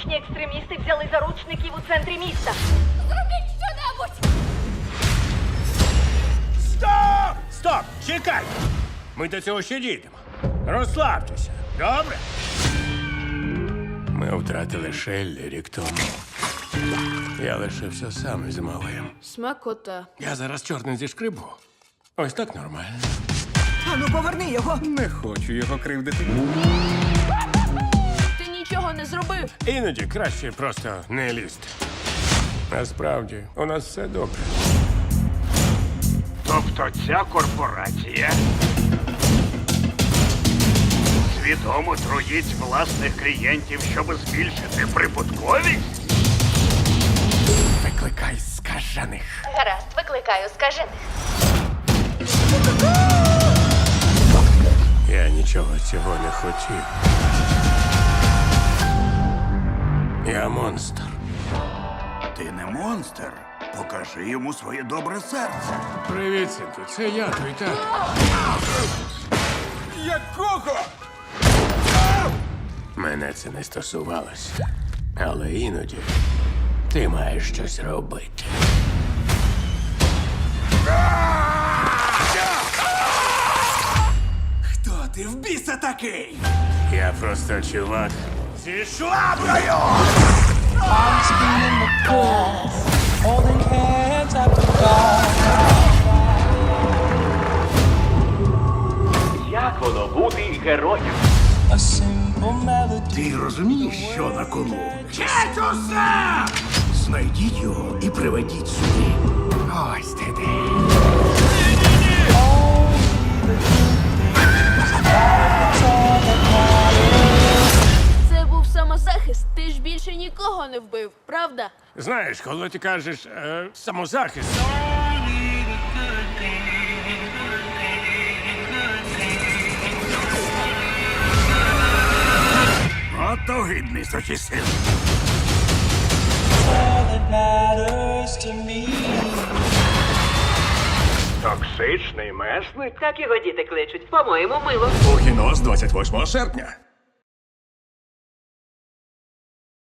Екстремісти взяли заручників у центрі міста. Зробіть що-небудь! Стоп! Стоп! Чекай! Ми до цього ще дійдемо. Розслабтеся, добре? Ми втратили Шеллі рік тому. Я лишився сам із малим. Смакота. Я зараз чорний зішкрибу. Ось так нормально. Ану, поверни його. Не хочу його кривдити. Іноді краще просто не лізти. Насправді, у нас все добре. Тобто ця корпорація свідомо труїть власних клієнтів, щоб збільшити прибутковість? Викликай скажених. Гаразд, викликаю, скажи. Я нічого цього не хотів. Я монстр. Ти не монстр. Покажи йому своє добре серце. Привіт, синку. Це я, твій тато. Якого? Мене це не стосувалося. Але іноді ти маєш щось робити. Хто ти в біса такий? Я просто чувак зі шваброю! Як воно бути героєм? Ти розумієш, що на кону? Геть! Знайдіть його і приведіть сюди. Ось ти де. Не вбив, правда? Знаєш, коли ти кажеш е, самозахист. От огидний me. Токсичний месник? Так його діти кличуть. По-моєму, мило. У кіно з 28 серпня.